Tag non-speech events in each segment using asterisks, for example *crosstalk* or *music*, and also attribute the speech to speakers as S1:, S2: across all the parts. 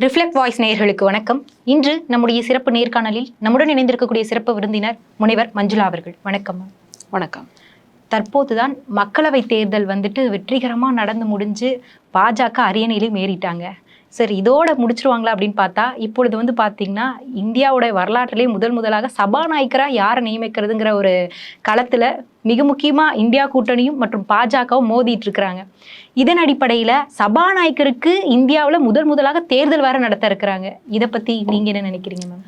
S1: Reflect voice நேயர்களுக்கு வணக்கம். இன்று நம்முடைய சிறப்பு நேர்காணலில் நம்முடன் இணைந்திருக்கக்கூடிய சிறப்பு விருந்தினர் முனைவர் மஞ்சுளா அவர்கள். வணக்கம்.
S2: வணக்கம்.
S1: தற்போதுதான் மக்களவை தேர்தல் வந்துட்டு வெற்றிகரமா நடந்து முடிஞ்சு பாஜக அரியணையிலே மேறிட்டாங்க. சரி இதோட முடிச்சிருவாங்களா அப்படின்னு பார்த்தா இப்பொழுது வந்து பார்த்தீங்கன்னா இந்தியாவோட வரலாற்றிலே முதல் முதலாக சபாநாயகராக யாரை நியமிக்கிறதுங்கிற ஒரு களத்தில் மிக முக்கியமாக இந்தியா கூட்டணியும் மற்றும் பாஜகவும் மோதிட்டு இருக்கிறாங்க. இதன் அடிப்படையில் சபாநாயகருக்கு இந்தியாவில் முதல் முதலாக தேர்தல் வேறு நடத்த இருக்கிறாங்க. இதை பற்றி நீங்கள் என்ன நினைக்கிறீங்க மேம்?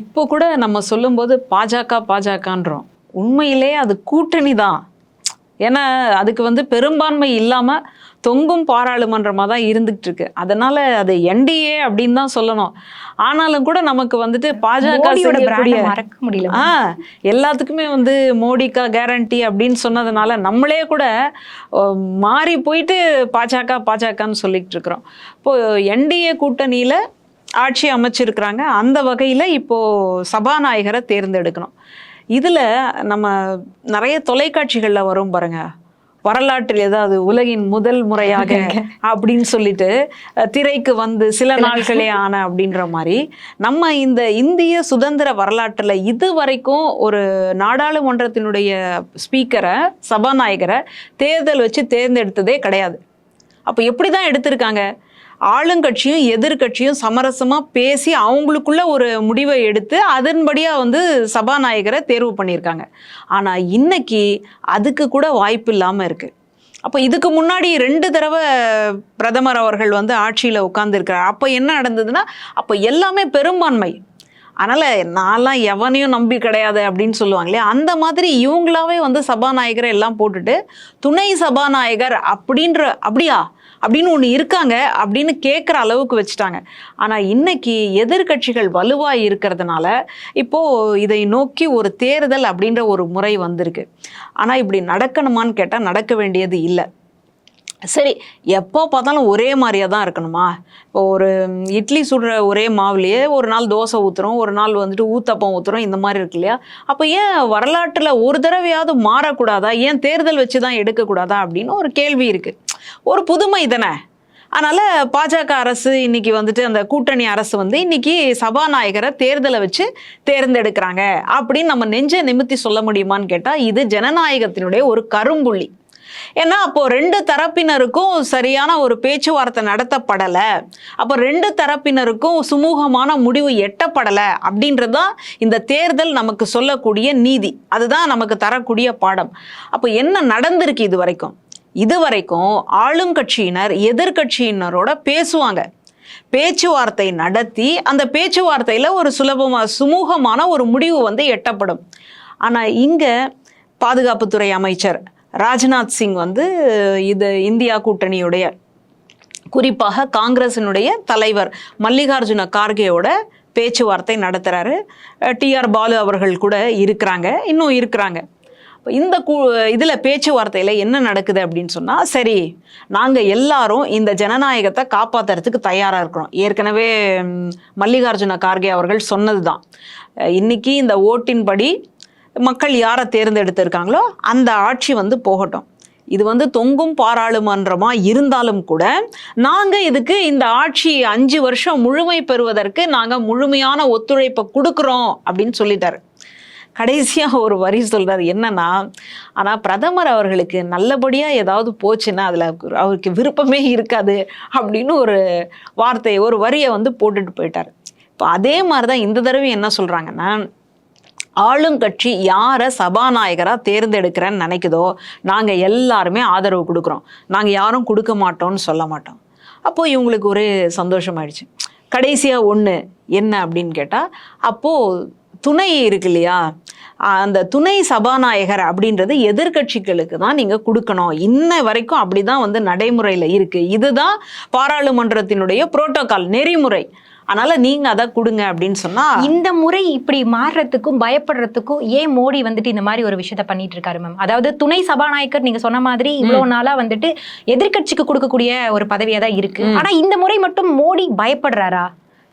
S2: இப்போ கூட நம்ம சொல்லும்போது பாஜக பாஜகன்றோம். உண்மையிலே அது கூட்டணி தான் ஏன்னா அதுக்கு வந்து பெரும்பான்மை இல்லாமல் தொங்கும் பாராளுமன்றமாக தான் இருந்துகிட்டு இருக்கு அதனால அது என்டிஏ அப்படின்னு தான் சொல்லணும். ஆனாலும் கூட நமக்கு வந்துட்டு பாஜக
S1: மறக்க முடியல.
S2: ஆ எல்லாத்துக்குமே வந்து மோடிக்கா கேரண்டி அப்படின்னு சொன்னதுனால நம்மளே கூட மாறி போயிட்டு பாஜக பாஜகன்னு சொல்லிட்டு இருக்கிறோம் இப்போ என்டிஏ கூட்டணியில ஆட்சி அமைச்சிருக்கிறாங்க. அந்த வகையில் இப்போ சபாநாயகரை தேர்ந்தெடுக்கணும். இதில் நம்ம நிறைய தொலைக்காட்சிகளில் வரும் பாருங்க. வரலாற்றில் ஏதாவது உலகின் முதல் முறையாக *laughs* அப்படின்னு சொல்லிட்டு திரைக்கு வந்து சில நாட்களே ஆன அப்படின்ற மாதிரி நம்ம இந்த இந்திய சுதந்திர வரலாற்றில் இது வரைக்கும் ஒரு நாடாளுமன்றத்தினுடைய ஸ்பீக்கரை சபாநாயகரை தேர்தல் வச்சு தேர்ந்தெடுத்ததே கிடையாது. அப்போ எப்படி தான் எடுத்திருக்காங்க? ஆளுங்கட்சியும் எதிர்க்கட்சியும் சமரசமாக பேசி அவங்களுக்குள்ள ஒரு முடிவை எடுத்து அதன்படியாக வந்து சபாநாயகரை தேர்வு பண்ணியிருக்காங்க. ஆனால் இன்னைக்கு அதுக்கு கூட வாய்ப்பு இல்லாமல் இருக்குது அப்போ இதுக்கு முன்னாடி ரெண்டு தடவை பிரதமர் அவர்கள் வந்து ஆட்சியில் உட்காந்துருக்கிறார் அப்போ என்ன நடந்ததுன்னா அப்போ எல்லாமே பெரும்பான்மை. அதனால் நான்லாம் எவனையும் நம்பி கிடையாது அப்படின்னு சொல்லுவாங்களே அந்த மாதிரி இவங்களாவே வந்து சபாநாயகரை எல்லாம் போட்டுட்டு துணை சபாநாயகர் அப்படின்ற அப்படியா? அப்படின்னு ஒன்று இருக்காங்க அப்படின்னு கேட்குற அளவுக்கு வச்சுட்டாங்க. ஆனால் இன்னைக்கு எதிர்க்கட்சிகள் வலுவாக இருக்கிறதுனால இப்போது இதை நோக்கி ஒரு தேர்தல் அப்படின்ற ஒரு முறை வந்திருக்கு. ஆனால் இப்படி நடக்கணுமான்னு கேட்டால் நடக்க வேண்டியது இல்லை. சரி எப்போ பார்த்தாலும் ஒரே மாதிரியாக தான் இருக்கணுமா? இப்போ ஒரு இட்லி சுடுற ஒரே மாவுலேயே ஒரு நாள் தோசை ஊற்றுறோம் ஒரு நாள் வந்துட்டு ஊத்தப்பம் ஊற்றுறோம் இந்த மாதிரி இருக்கு இல்லையா? அப்போ ஏன் வரலாற்றில் ஒரு தடவையாவது மாறக்கூடாதா? ஏன் தேர்தல் வச்சு தான் எடுக்கக்கூடாதா? அப்படின்னு ஒரு கேள்வி இருக்குது ஒரு புதுமை தானே. அதனால் பாஜக அரசு இன்னைக்கு வந்துட்டு அந்த கூட்டணி அரசு வந்து இன்னைக்கு சபாநாயகரை தேர்தலை வச்சு தேர்ந்தெடுக்கிறாங்க. அப்படின்னு நம்ம நெஞ்ச நிமித்தி சொல்ல முடியுமான்னு கேட்டால் இது ஜனநாயகத்தினுடைய ஒரு கரும்புள்ளி. ஏன்னா அப்போ ரெண்டு தரப்பினருக்கும் சரியான ஒரு பேச்சுவார்த்தை நடத்தப்படலை. அப்போ ரெண்டு தரப்பினருக்கும் சுமூகமான முடிவு எட்டப்படலை அப்படின்றது தான் இந்த தேர்தல் நமக்கு சொல்லக்கூடிய நீதி. அதுதான் நமக்கு தரக்கூடிய பாடம். அப்போ என்ன நடந்திருக்கு இது வரைக்கும்? இது வரைக்கும் ஆளுங்கட்சியினர் எதிர்க்கட்சியினரோட பேசுவாங்க. பேச்சுவார்த்தை நடத்தி அந்த பேச்சுவார்த்தையில் ஒரு சுலபமாக சுமூகமான ஒரு முடிவு வந்து எட்டப்படும். ஆனால் இங்கே பாதுகாப்புத்துறை அமைச்சர் ராஜ்நாத் சிங் வந்து இது இந்தியா கூட்டணியுடைய குறிப்பாக காங்கிரசினுடைய தலைவர் மல்லிகார்ஜுன கார்கேயோட பேச்சுவார்த்தை நடத்துகிறாரு டிஆர் பாலு அவர்கள் கூட இருக்கிறாங்க இன்னும் இருக்கிறாங்க. இந்த கூ இதில் பேச்சுவார்த்தையில் என்ன நடக்குது அப்படின்னு சொன்னால் சரி நாங்கள் எல்லாரும் இந்த ஜனநாயகத்தை காப்பாற்றுறதுக்கு தயாராக இருக்கிறோம். ஏற்கனவே மல்லிகார்ஜுன கார்கே அவர்கள் சொன்னது தான் இன்னைக்கு இந்த ஓட்டின்படி மக்கள் யாரை தேர்ந்தெடுத்திருக்காங்களோ அந்த ஆட்சி வந்து போகட்டும். இது வந்து தொங்கும் பாராளுமன்றமாக இருந்தாலும் கூட நாங்கள் இதுக்கு இந்த ஆட்சி அஞ்சு வருஷம் முழுமை பெறுவதற்கு நாங்கள் முழுமையான ஒத்துழைப்பை கொடுக்குறோம் அப்படின்னு சொல்லிட்டாரு. கடைசியாக ஒரு வரி சொல்கிறார் என்னன்னா ஆனால் பிரதமர் அவர்களுக்கு நல்லபடியாக ஏதாவது போச்சுன்னா அதில் அவருக்கு- அவருக்கு விருப்பமே இருக்காது அப்படின்னு ஒரு வார்த்தையை ஒரு வரியை வந்து போட்டுட்டு போயிட்டார். இப்போ அதே மாதிரி தான் இந்த தடவை என்ன சொல்கிறாங்கன்னா ஆளுங்கட்சி யாரை சபாநாயகராக தேர்ந்தெடுக்கிறேன்னு நினைக்குதோ நாங்கள் எல்லாருமே ஆதரவு கொடுக்குறோம். நாங்கள் யாரும் கொடுக்க மாட்டோம்னு சொல்ல மாட்டோம். அப்போது இவங்களுக்கு ஒரு சந்தோஷமாயிடுச்சு. கடைசியாக ஒன்று என்ன அப்படின்னு கேட்டால் அப்போது துணை இருக்கு இல்லையா அந்த துணை சபாநாயகர் அப்படின்றது எதிர்க்கட்சிகளுக்கு தான் நீங்கள் கொடுக்கணும். இன்ன வரைக்கும் அப்படி தான் வந்து நடைமுறையில் இருக்குது இதுதான் பாராளுமன்றத்தினுடைய புரோட்டோகால் நெறிமுறை. அதனால் நீங்கள் அதை கொடுங்க அப்படின்னு சொன்னால்
S1: இந்த முறை இப்படி மாறுறதுக்கும் பயப்படுறதுக்கும் ஏன் மோடி வந்துட்டு இந்த மாதிரி ஒரு விஷயத்த பண்ணிட்டு இருக்காரு மேம் அதாவது துணை சபாநாயகர் நீங்க சொன்ன மாதிரி இவ்வளவு நாளா வந்துட்டு எதிர்க்கட்சிக்கு கொடுக்கக்கூடிய ஒரு பதவியா தான் இருக்கு ஆனா இந்த முறை மட்டும் மோடி பயப்படுறாரா?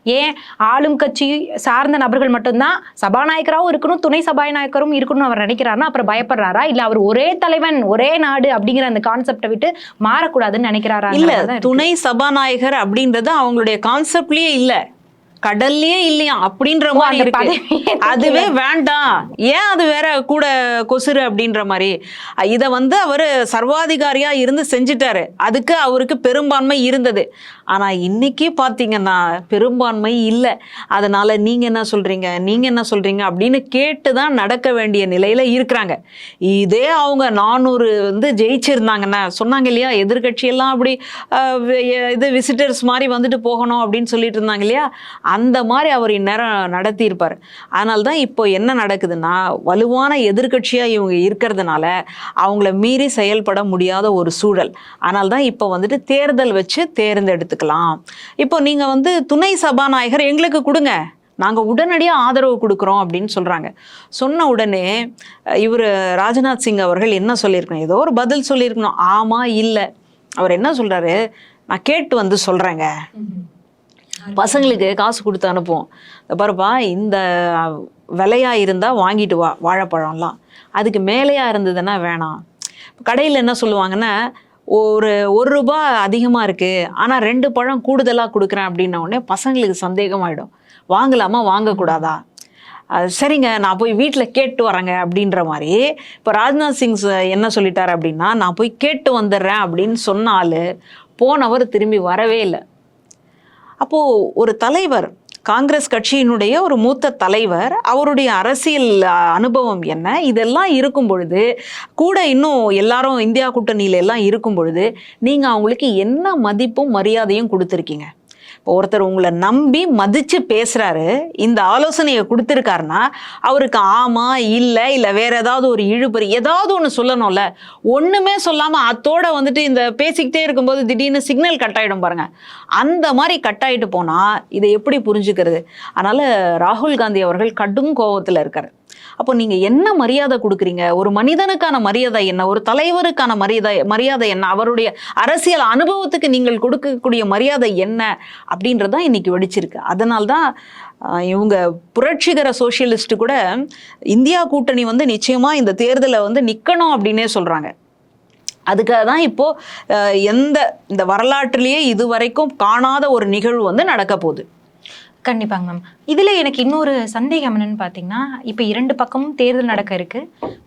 S1: ஏன் ஆளும் கட்சி சார்ந்த நபர்கள் மட்டும்தான் சபாநாயகராகவும் இருக்கணும் துணை சபாநாயகரும் இருக்கணும்னு அவர் நினைக்கிறாருன்னா அப்புறம் பயப்படுறாரா? இல்ல அவர் ஒரே தலைவன் ஒரே நாடு அப்படிங்கிற அந்த கான்செப்டை விட்டு மாறக்கூடாதுன்னு நினைக்கிறாரா?
S2: இல்ல துணை சபாநாயகர் அப்படின்றது அவங்களுடைய கான்செப்ட்லயே இல்ல. கடல்லயே இல்லையா? அப்படின்ற மாதிரி இருக்கு. அதுவே வேண்டாம். ஏன் அது வேற கூட கொசுறு அப்படின்ற மாதிரி? இத வந்து அவர் சர்வாதிகாரியா இருந்து செஞ்சுட்டாரு. அதுக்கு அவருக்கு பெரும்பான்மை இருந்தது. ஆனால் இன்னைக்கு பார்த்தீங்கன்னா பெரும்பான்மை இல்லை. அதனால் நீங்கள் என்ன சொல்கிறீங்க நீங்கள் என்ன சொல்கிறீங்க அப்படின்னு கேட்டு தான் நடக்க வேண்டிய நிலையில் இருக்கிறாங்க. இதே அவங்க நானூறு வந்து ஜெயிச்சிருந்தாங்கன்னா சொன்னாங்க இல்லையா? எதிர்கட்சியெல்லாம் அப்படி இது விசிட்டர்ஸ் மாதிரி வந்துட்டு போகணும் அப்படின்னு சொல்லிட்டு இருந்தாங்க இல்லையா? அந்த மாதிரி அவர் இந்நேரம் நடத்தியிருப்பார். அதனால தான் இப்போ என்ன நடக்குதுன்னா வலுவான எதிர்க்கட்சியாக இவங்க இருக்கிறதுனால அவங்கள மீறி செயல்பட முடியாத ஒரு சூழல். அதனால தான் இப்போ வந்துட்டு தேர்தல் வச்சு தேர்ந்தெடுத்து தேர்ந்தெடுத்துக்கலாம் இப்போ நீங்கள் வந்து துணை சபாநாயகர் எங்களுக்கு கொடுங்க. நாங்கள் உடனடியாக ஆதரவு கொடுக்குறோம் அப்படின்னு சொல்கிறாங்க சொன்ன உடனே இவர் ராஜ்நாத் சிங் அவர்கள் என்ன சொல்லியிருக்கணும்? ஏதோ ஒரு பதில் சொல்லியிருக்கணும். ஆமாம் இல்லை. அவர் என்ன சொல்கிறாரு நான் கேட்டு வந்து சொல்கிறேங்க பசங்களுக்கு காசு கொடுத்து அனுப்புவோம். இந்த பாருப்பா இந்த விலையா இருந்தால் வாங்கிட்டு வா வாழைப்பழம்லாம். அதுக்கு மேலேயா இருந்ததுன்னா வேணாம். கடையில் என்ன சொல்லுவாங்கன்னா ஒரு ஒரு ரூபா அதிகமாக இருக்குது ஆனால் ரெண்டு பழம் கூடுதலாக கொடுக்குறேன் அப்படின்ன உடனே பசங்களுக்கு சந்தேகமாயிடும். வாங்கலாமா வாங்கக்கூடாதா? அது சரிங்க நான் போய் வீட்டில் கேட்டு வரேங்க அப்படின்ற மாதிரி இப்போ ராஜ்நாத் சிங் என்ன சொல்லிட்டார் அப்படின்னா நான் போய் கேட்டு வந்துடுறேன் அப்படின்னு சொன்னாலு போனவர் திரும்பி வரவே இல்லை. அப்போது ஒரு தலைவர் காங்கிரஸ் கட்சியினுடைய ஒரு மூத்த தலைவர் அவருடைய அரசியல் அனுபவம் என்ன? இதெல்லாம் இருக்கும் பொழுது கூட இன்னும் எல்லாரும் இந்தியா கூட்டணியில எல்லாம் இருக்கும் பொழுது நீங்கள் அவங்களுக்கு என்ன மதிப்பும் மரியாதையும் கொடுத்துருக்கீங்க? இப்போ ஒருத்தர் உங்களை நம்பி மதித்து பேசுகிறாரு இந்த ஆலோசனையை கொடுத்துருக்காருன்னா அவருக்கு ஆமாம் இல்லை இல்லை வேறு ஏதாவது ஒரு இழுபறி ஏதாவது ஒன்று சொல்லணும்ல. ஒன்றுமே சொல்லாமல் அத்தோட வந்துட்டு இந்த பேசிக்கிட்டே இருக்கும்போது திடீர்னு சிக்னல் கட் ஆயிடும் பாருங்கள் அந்த மாதிரி கட் ஆகிட்டு போனால் இதை எப்படி புரிஞ்சுக்கிறது? அதனால் ராகுல் காந்தி அவர்கள் கடும் கோபத்தில் இருக்கார். அப்போ நீங்க என்ன மரியாதை கொடுக்குறீங்க? ஒரு மனிதனுக்கான மரியாதை என்ன? ஒரு தலைவருக்கான மரியாதை மரியாதை என்ன? அவருடைய அரசியல் அனுபவத்துக்கு நீங்கள் கொடுக்கக்கூடிய மரியாதை என்ன? அப்படின்றதான் இன்னைக்கு வெடிச்சிருக்கு. அதனால்தான் இவங்க புரட்சிகர சோசியலிஸ்ட் கூட இந்தியா கூட்டணி வந்து நிச்சயமா இந்த தேர்தலை வந்து நிக்கணும் அப்படின்னே சொல்றாங்க. அதுக்காக தான் இப்போ எந்த இந்த வரலாற்றிலேயே இதுவரைக்கும் காணாத ஒரு நிகழ்வு வந்து நடக்க போகுது.
S1: கண்டிப்பாங்க மேம் இதுல எனக்கு இன்னொரு சந்தேகம் என்னன்னு பாத்தீங்கன்னா இப்ப இரண்டு பக்கமும் தேர்தல் நடக்க இருக்கு.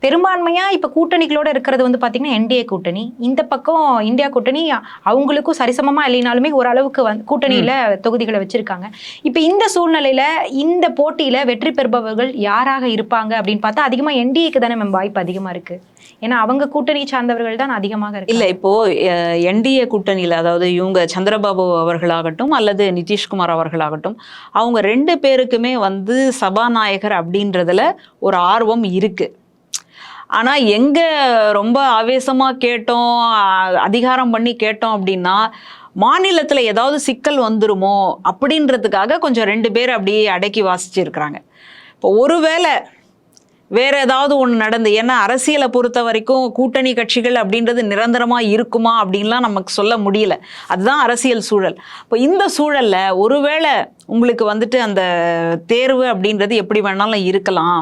S1: பெரும்பான்மையா இப்ப கூட்டணிகளோட இருக்கிறது வந்து பாத்தீங்கன்னா என்டிஏ கூட்டணி. இந்த பக்கம் இந்தியா கூட்டணி அவங்களுக்கும் சரிசமமா இல்லைனாலுமே ஓரளவுக்கு வந்து கூட்டணியில தொகுதிகளை வச்சிருக்காங்க. இப்ப இந்த சூழ்நிலையில இந்த போட்டியில வெற்றி பெறுபவர்கள் யாராக இருப்பாங்க அப்படின்னு பார்த்தா அதிகமா என்டிஏக்கு தானே மேம் வாய்ப்பு அதிகமா இருக்கு. ஏன்னா அவங்க கூட்டணி சார்ந்தவர்கள் தான் அதிகமாக இருக்கு
S2: இல்ல இப்போ என்டிஏ கூட்டணியில அதாவது இவங்க சந்திரபாபு அவர்களாகட்டும் அல்லது நிதிஷ்குமார் அவர்களாகட்டும் அவங்க ரெண்டு பேருக்குமே வந்து சபாநாயகர் அப்படின்றதுல ஒரு ஆர்வம் இருக்கு. ஆனா எங்க ரொம்ப ஆவேசமா கேட்டோம் அதிகாரம் பண்ணி கேட்டோம் அப்படின்னா மாநிலத்தில் ஏதாவது சிக்கல் வந்துருமோ அப்படின்றதுக்காக கொஞ்சம் ரெண்டு பேர் அப்படியே அடக்கி வாசிச்சிருக்கிறாங்க. இப்போ ஒருவேளை வேற ஏதாவது ஒன்று நடந்து ஏன்னா அரசியலை பொறுத்த வரைக்கும் கூட்டணி கட்சிகள் அப்படின்றது நிரந்தரமாக இருக்குமா அப்படின்லாம் நமக்கு சொல்ல முடியல. அதுதான் அரசியல் சூழல். இப்போ இந்த சூழலில் ஒருவேளை உங்களுக்கு வந்துட்டு அந்த தேர்வு அப்படின்றது எப்படி வேணாலும் இருக்கலாம்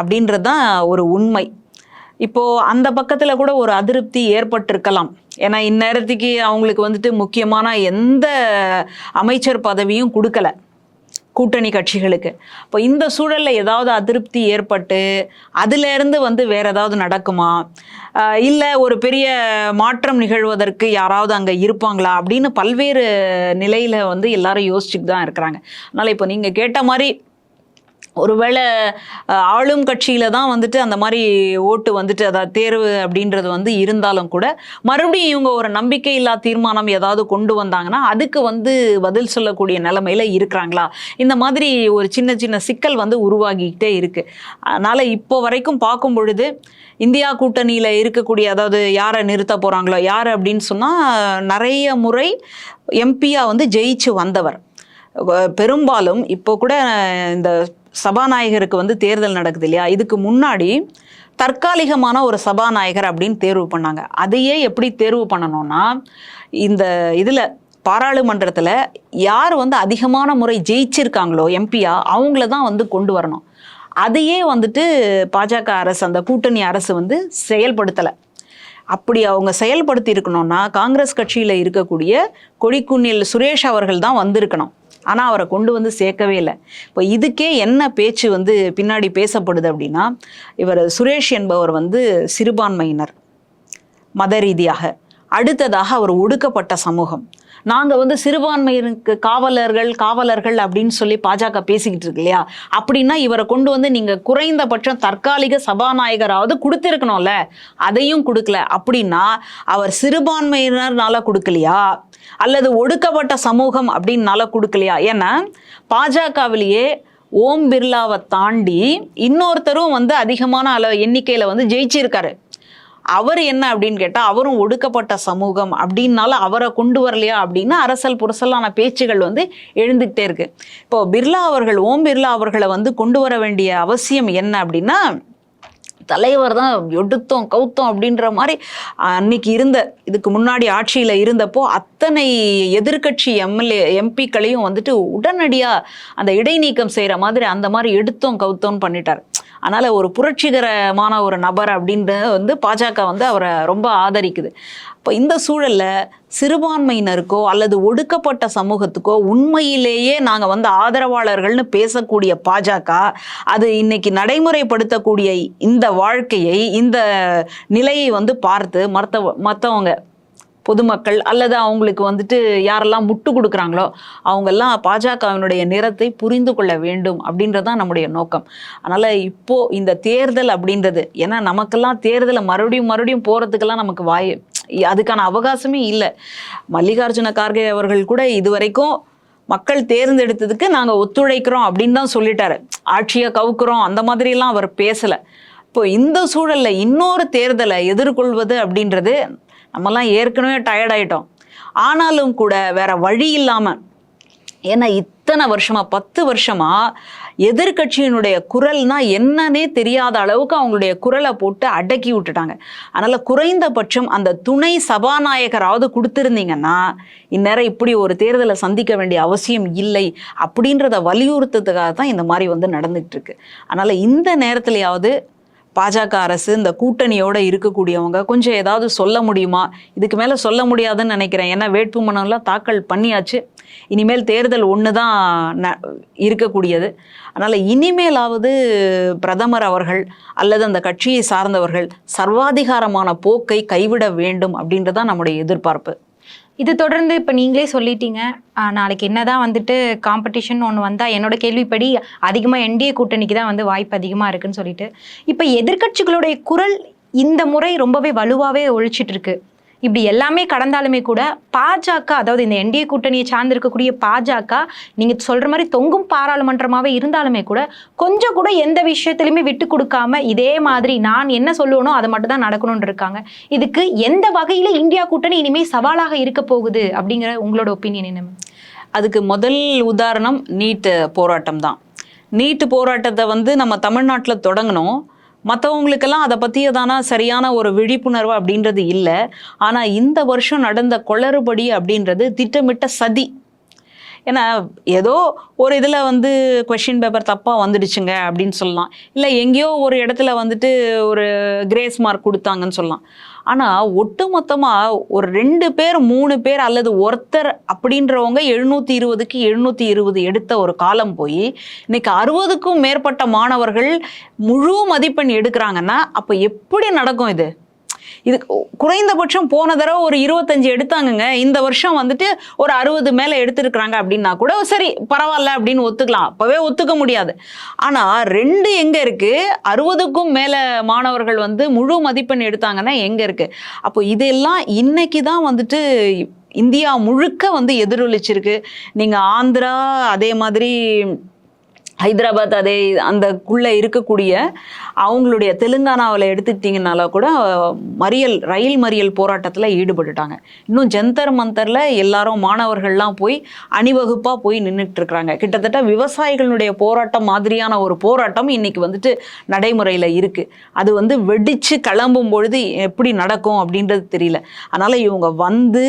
S2: அப்படின்றது தான் ஒரு உண்மை. இப்போது அந்த பக்கத்தில் கூட ஒரு அதிருப்தி ஏற்பட்டிருக்கலாம். ஏன்னா இந்நேரத்துக்கு அவங்களுக்கு வந்துட்டு முக்கியமான எந்த அமைச்சர் பதவியும் கொடுக்கல. கூட்டணி கட்சிகளுக்கு. இப்போ இந்த சூழலில் ஏதாவது அதிருப்தி ஏற்பட்டு அதிலேருந்து வந்து வேற ஏதாவது நடக்குமா? இல்லை ஒரு பெரிய மாற்றம் நிகழ்வதற்கு யாராவது அங்கே இருப்பாங்களா? அப்படின்னு பல்வேறு நிலையில் வந்து எல்லாரும் யோசிச்சுட்டு தான் இருக்கிறாங்க. அதனால் இப்போ நீங்கள் கேட்ட மாதிரி ஒருவேளை ஆளும் கட்சியில் தான் வந்துட்டு அந்த மாதிரி ஓட்டு வந்துட்டு அதாவது தேர்வு அப்படின்றது வந்து இருந்தாலும் கூட மறுபடியும் இவங்க ஒரு நம்பிக்கையில்லா தீர்மானம் ஏதாவது கொண்டு வந்தாங்கன்னா அதுக்கு வந்து பதில் சொல்லக்கூடிய நிலைமையில் இருக்கிறாங்களா? இந்த மாதிரி ஒரு சின்ன சின்ன சிக்கல் வந்து உருவாகிக்கிட்டே இருக்குது அதனால் இப்போ வரைக்கும் பார்க்கும் பொழுது இந்தியா கூட்டணியில் இருக்கக்கூடிய அதாவது யாரை நிறுத்த போகிறாங்களோ யார் அப்படின்னு சொன்னால் நிறைய முறை எம்பியாக வந்து ஜெயிச்சு வந்தவர். பெரும்பாலும் இப்போ கூட இந்த சபாநாயகருக்கு வந்து தேர்தல் நடக்குது இல்லையா? இதுக்கு முன்னாடி தற்காலிகமான ஒரு சபாநாயகர் அப்படின்னு தேர்வு பண்ணாங்க. அதையே எப்படி தேர்வு பண்ணணும்னா இந்த இதில் பாராளுமன்றத்தில் யார் வந்து அதிகமான முறை ஜெயிச்சிருக்காங்களோ எம்பியா அவங்கள தான் வந்து கொண்டு வரணும். அதையே வந்துட்டு பாஜக அரசு அந்த கூட்டணி அரசு வந்து செயல்படுத்தலை. அப்படி அவங்க செயல்படுத்தி இருக்கணும்னா காங்கிரஸ் கட்சியில் இருக்கக்கூடிய கொடிக்குன்னில் சுரேஷ் அவர்கள் தான் வந்திருக்கணும். ஆனால் அவரை கொண்டு வந்து சேர்க்கவே இல்லை. இப்போ இதுக்கே என்ன பேச்சு வந்து பின்னாடி பேசப்படுது அப்படின்னா இவர் சுரேஷ் என்பவர் வந்து சிறுபான்மையினர் மத ரீதியாக. அடுத்ததாக அவர் ஒடுக்கப்பட்ட சமூகம். நாங்கள் வந்து சிறுபான்மையினருக்கு காவலர்கள் காவலர்கள் அப்படின்னு சொல்லி பாஜக பேசிக்கிட்டு இருக்கு இல்லையா? அப்படின்னா இவரை கொண்டு வந்து நீங்கள் குறைந்தபட்சம் தற்காலிக சபாநாயகராவது கொடுத்துருக்கணும்ல. அதையும் கொடுக்கல. அப்படின்னா அவர் சிறுபான்மையினர்னால கொடுக்கலையா? அல்லது ஒடுக்கப்பட்ட சமூகம் அப்படின்னால கொடுக்கலையா? ஏன்னா பாஜகவிலேயே ஓம் பிர்லாவை தாண்டி இன்னொருத்தரும் வந்து அதிகமான அளவு எண்ணிக்கையில் வந்து ஜெயிச்சிருக்காரு. அவர் என்ன அப்படின்னு கேட்டால் அவரும் ஒடுக்கப்பட்ட சமூகம் அப்படின்னால அவரை கொண்டு வரலையா அப்படின்னா அரசல் புரசலான பேச்சுகள் வந்து எழுந்துக்கிட்டே இருக்குது இப்போது பிர்லா அவர்கள் ஓம் பிர்லா அவர்களை வந்து கொண்டு வர வேண்டிய அவசியம் என்ன அப்படின்னா தலைவர் தான் எடுத்தோம் கவுத்தோம் அப்படின்ற மாதிரி அன்னைக்கு இருந்த இதுக்கு முன்னாடி ஆட்சியில் இருந்தப்போ அத்தனை எதிர்க்கட்சி எம்எல்ஏ எம்பிக்களையும் வந்துட்டு உடனடியாக அந்த இடைநீக்கம் செய்கிற மாதிரி அந்த மாதிரி எடுத்தோம் கவுத்தோம் பண்ணிட்டார். அதனால் ஒரு புரட்சிகரமான ஒரு நபர் அப்படின்னு வந்து பாஜக வந்து அவரை ரொம்ப ஆதரிக்குது. இப்போ இந்த சூழலில் சிறுபான்மையினருக்கோ அல்லது ஒடுக்கப்பட்ட சமூகத்துக்கோ உண்மையிலேயே நாங்கள் வந்து ஆதரவாளர்கள்னு பேசக்கூடிய பாஜக அது இன்னைக்கு நடைமுறைப்படுத்தக்கூடிய இந்த வாழ்க்கையை இந்த நிலையை வந்து பார்த்து மற்ற மற்றவங்க பொதுமக்கள் அல்லது அவங்களுக்கு வந்துட்டு யாரெல்லாம் முட்டு கொடுக்குறாங்களோ அவங்கெல்லாம் பாஜகவினுடைய நிறத்தை புரிந்து கொள்ள வேண்டும் அப்படின்றது தான் நம்முடைய நோக்கம். அதனால் இப்போது இந்த தேர்தல் அப்படின்றது ஏன்னா நமக்கெல்லாம் தேர்தலை மறுபடியும் மறுபடியும் போகிறதுக்கெல்லாம் நமக்கு வாய் அதுக்கான அவகாசமே இல்லை. மல்லிகார்ஜுன கார்கே அவர்கள் கூட இதுவரைக்கும் மக்கள் தேர்ந்தெடுத்ததுக்கு நாங்கள் ஒத்துழைக்கிறோம் அப்படின்னு தான் சொல்லிட்டாரு. ஆட்சியை கவுக்குறோம் அந்த மாதிரிலாம் அவர் பேசலை. இப்போ இந்த சூழலில் இன்னொரு தேர்தலை எதிர்கொள்வது அப்படின்றது நம்மலாம் ஏற்கனவே டயர்டாயிட்டோம் ஆனாலும் கூட வேற வழி இல்லாமல் ஏன்னா இத்தனை வருஷமா பத்து வருஷமா எதிர்க்கட்சியினுடைய குரல்னா என்னன்னே தெரியாத அளவுக்கு அவங்களுடைய குரலை போட்டு அடக்கி விட்டுட்டாங்க. அதனால குறைந்தபட்சம் அந்த துணை சபாநாயகராவது கொடுத்துருந்தீங்கன்னா இந்நேரம் இப்படி ஒரு தேர்தலை சந்திக்க வேண்டிய அவசியம் இல்லை அப்படின்றத வலியுறுத்துறதுக்காக தான் இந்த மாதிரி வந்து நடந்துட்டு இருக்கு அதனால இந்த நேரத்திலேயாவது பாஜக அரசு இந்த கூட்டணியோட இருக்கக்கூடியவங்க கொஞ்சம் ஏதாவது சொல்ல முடியுமா? இதுக்கு மேலே சொல்ல முடியாதுன்னு நினைக்கிறேன். ஏன்னா வேட்புமனுலாம் தாக்கல் பண்ணியாச்சு. இனிமேல் தேர்தல் ஒன்று தான் ந- இருக்கக்கூடியது. அதனால் இனிமேலாவது பிரதமர் அவர்கள் அல்லது அந்த கட்சியை சார்ந்தவர்கள் சர்வாதிகாரமான போக்கை கைவிட வேண்டும் அப்படின்றது தான் நம்முடைய எதிர்பார்ப்பு.
S1: இது தொடர்ந்து இப்போ நீங்களே சொல்லிட்டீங்க. நாளைக்கு நாளைக்கு என்னதான் வந்துட்டு காம்படிஷன் ஒன்று வந்தால் என்னோட கேள்விப்படி அதிகமாக என்டிஏ கூட்டணிக்கு தான் வந்து வாய்ப்பு அதிகமாக இருக்குன்னு சொல்லிட்டு. இப்போ எதிர்க்கட்சிகளுடைய குரல் இந்த முறை ரொம்பவே வலுவாகவே ஒழிச்சிட்டு இருக்கு. இப்படி எல்லாமே கடந்தாலுமே கூட பாஜக அதாவது இந்த என்டிஏ கூட்டணியை சார்ந்திருக்கக்கூடிய பாஜக நீங்கள் சொல்கிற மாதிரி தொங்கும் பாராளுமன்றமாகவே இருந்தாலுமே கூட கொஞ்சம் கூட எந்த விஷயத்துலையுமே விட்டு கொடுக்காம இதே மாதிரி நான் என்ன சொல்லுவனோ அதை மட்டும் தான் நடக்கணும்னு இருக்காங்க. இதுக்கு எந்த வகையில் இந்தியா கூட்டணி இனிமேல் சவாலாக இருக்க போகுது அப்படிங்கிற உங்களோட ஒப்பீனியன் என்ன
S2: அதுக்கு முதல் உதாரணம் நீட்டு போராட்டம் தான். நீட்டு போராட்டத்தை வந்து நம்ம தமிழ்நாட்டில் தொடங்கினோம் மற்றவங்களுக்கெல்லாம் அதை பற்றியதான சரியான ஒரு விழிப்புணர்வு அப்படின்றது இல்லை. ஆனால் இந்த வருஷம் நடந்த குளறுபடி அப்படின்றது திட்டமிட்ட சதி. ஏன்னா ஏதோ ஒரு இதில் வந்து கொஷின் பேப்பர் தப்பாக வந்துடுச்சுங்க அப்படின்னு சொல்லலாம். இல்லை எங்கேயோ ஒரு இடத்துல வந்துட்டு ஒரு கிரேஸ் மார்க் கொடுத்தாங்கன்னு சொல்லலாம். ஆனால் ஒட்டுமொத்தமாக ஒரு ரெண்டு பேர் மூணு பேர் அல்லது ஒருத்தர் அப்படின்றவங்க எழுநூற்றி இருபதுக்கு எழுநூற்றி இருபது எடுத்த ஒரு காலம் போய் இன்னைக்கு அறுபதுக்கும் மேற்பட்ட மாணவர்கள் முழு மதிப்பெண் எடுக்கிறாங்கன்னா அப்போ எப்படி நடக்கும் இது? இது குறைந்தபட்சம் போன தடவை ஒரு இருபத்தஞ்சு எடுத்தாங்கங்க. இந்த வருஷம் வந்துட்டு ஒரு அறுபது மேலே எடுத்திருக்கிறாங்க அப்படின்னா கூட சரி பரவாயில்ல அப்படின்னு ஒத்துக்கலாம். அப்போவே ஒத்துக்க முடியாது. ஆனால் ரெண்டு எங்கே இருக்குது அறுபதுக்கும் மேலே மாணவர்கள் வந்து முழு மதிப்பெண் எடுத்தாங்கன்னா எங்கே இருக்குது அப்போ இதெல்லாம் இன்னைக்கு தான் வந்துட்டு இந்தியா முழுக்க வந்து எதிரொலிச்சிருக்கு. நீங்கள் ஆந்திரா அதே மாதிரி ஹைதராபாத் அதே அந்தக்குள்ளே இருக்கக்கூடிய அவங்களுடைய தெலுங்கானாவில் எடுத்துக்கிட்டிங்கனால கூட மறியல் ரயில் மறியல் போராட்டத்தில் ஈடுபட்டுட்டாங்க. இன்னும் ஜந்தர் மந்தரில் எல்லாரும் மாணவர்கள்லாம் போய் அணிவகுப்பாக போய் நின்றுட்டுருக்குறாங்க கிட்டத்தட்ட விவசாயிகளுடைய போராட்டம் மாதிரியான ஒரு போராட்டம் இன்றைக்கி வந்துட்டு நடைமுறையில் இருக்குது அது வந்து வெடித்து கிளம்பும் பொழுது எப்படி நடக்கும் அப்படின்றது தெரியல. அதனால் இவங்க வந்து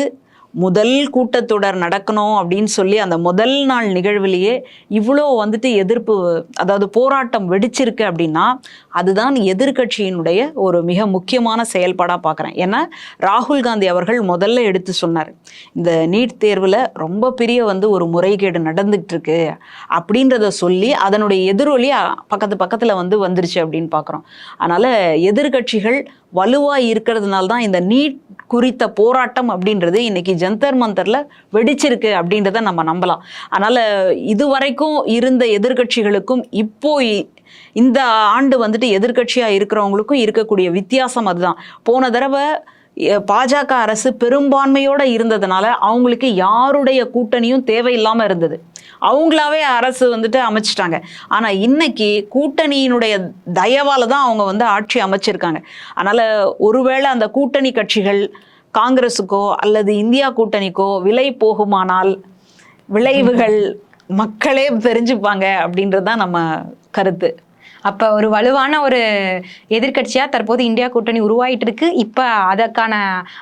S2: முதல் கூட்டத்தொடர் நடக்கணும் அப்படின்னு சொல்லி அந்த முதல் நாள் நிகழ்விலேயே இவ்வளோ வந்துட்டு எதிர்ப்பு அதாவது போராட்டம் வெடிச்சிருக்கு அப்படின்னா அதுதான் எதிர்க்கட்சியினுடைய ஒரு மிக முக்கியமான செயல்பாடாக பார்க்குறேன் ஏன்னா ராகுல் காந்தி அவர்கள் முதல்ல எடுத்து சொன்னார் இந்த நீட் தேர்வில் ரொம்ப பெரிய வந்து ஒரு முறைகேடு நடந்துகிட்டு இருக்கு அப்படின்றத சொல்லி அதனுடைய எதிரொலி பக்கத்து பக்கத்தில் வந்து வந்துருச்சு அப்படின்னு பார்க்குறோம் அதனால் எதிர்க்கட்சிகள் வலுவாக இருக்கிறதுனால தான் இந்த நீட் குறித்த போராட்டம் அப்படின்றது இன்னைக்கு ஜந்தர் மந்தரில் வெடிச்சிருக்கு அப்படின்றத நம்ம நம்பலாம். அதனால் இதுவரைக்கும் இருந்த எதிர்க்கட்சிகளுக்கும் இப்போ இந்த ஆண்டு வந்துட்டு எதிர்க்கட்சியாக இருக்கிறவங்களுக்கும் இருக்கக்கூடிய வித்தியாசம் அதுதான். போன தடவை பாஜக அரசு பெரும்பான்மையோடு இருந்ததுனால அவங்களுக்கு யாருடைய கூட்டணியும் தேவையில்லாமல் இருந்தது. அவங்களாவே அரசு வந்துட்டு அமைச்சிட்டாங்க. ஆனால் இன்னைக்கு கூட்டணியினுடைய தயவால் தான் அவங்க வந்து ஆட்சி அமைச்சிருக்காங்க. அதனால் ஒருவேளை அந்த கூட்டணி கட்சிகள் காங்கிரஸுக்கோ அல்லது இந்தியா கூட்டணிக்கோ விலை போகுமானால் விளைவுகள் மக்களே தெரிஞ்சுப்பாங்க அப்படின்றது தான் நம்ம கருத்து.
S1: அப்ப ஒரு வலுவான ஒரு எதிர்க்கட்சியா தற்போது இந்தியா கூட்டணி உருவாயிட்டு இருக்கு இப்ப அதற்கான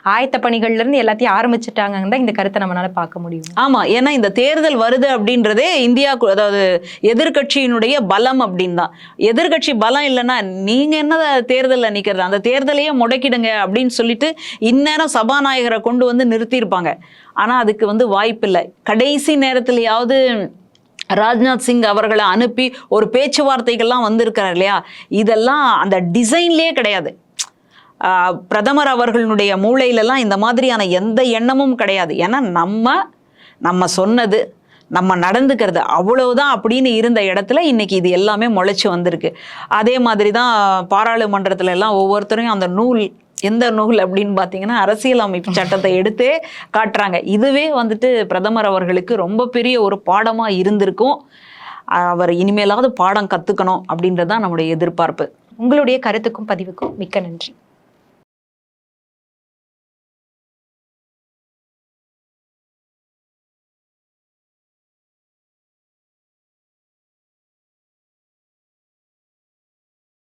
S1: ஆயத்த பணிகள்ல இருந்து எல்லாத்தையும் ஆரம்பிச்சுட்டாங்கன்னு தான் இந்த கருத்தை நம்மளால பார்க்க முடியும்.
S2: ஆமா ஏன்னா இந்த தேர்தல் வருது அப்படின்றதே இந்தியா கு- அதாவது எதிர்க்கட்சியினுடைய பலம் அப்படின்னு தான் எதிர்க்கட்சி பலம் இல்லைன்னா நீங்க என்ன தேர்தலில் நிற்கிறது அந்த தேர்தலையே முடக்கிடுங்க அப்படின்னு சொல்லிட்டு இந்நேரம் சபாநாயகரை கொண்டு வந்து நிறுத்தியிருப்பாங்க. ஆனால் அதுக்கு வந்து வாய்ப்பில்லை. கடைசி நேரத்துலையாவது ராஜ்நாத் சிங் அவர்களை அனுப்பி ஒரு பேச்சுவார்த்தைகள்லாம் வந்திருக்கிறார் இல்லையா? இதெல்லாம் அந்த டிசைன்லேயே கிடையாது. பிரதமர் அவர்களுடைய மூளையிலலாம் இந்த மாதிரியான எந்த எண்ணமும் கிடையாது. ஏன்னா நம்ம நம்ம சொன்னது நம்ம நடந்துக்கிறது அவ்வளவுதான் அப்படின்னு இருந்த இடத்துல இன்னைக்கு இது எல்லாமே முளைச்சு வந்திருக்கு. அதே மாதிரி தான் பாராளுமன்றத்துல எல்லாம் ஒவ்வொருத்தரையும் அந்த நூல் எந்த நூல் அப்படின்னு பார்த்தீங்கன்னா அரசியல் அமைப்பு சட்டத்தை எடுத்தே காட்டுறாங்க. இதுவே வந்துட்டு பிரதமர் அவர்களுக்கு ரொம்ப பெரிய ஒரு பாடமாக இருந்திருக்கும். அவர் இனிமேலாவது பாடம் கற்றுக்கணும் அப்படின்றது தான் நம்முடைய எதிர்பார்ப்பு.
S1: உங்களுடைய கருத்துக்கும் பதிவுக்கும் மிக்க நன்றி.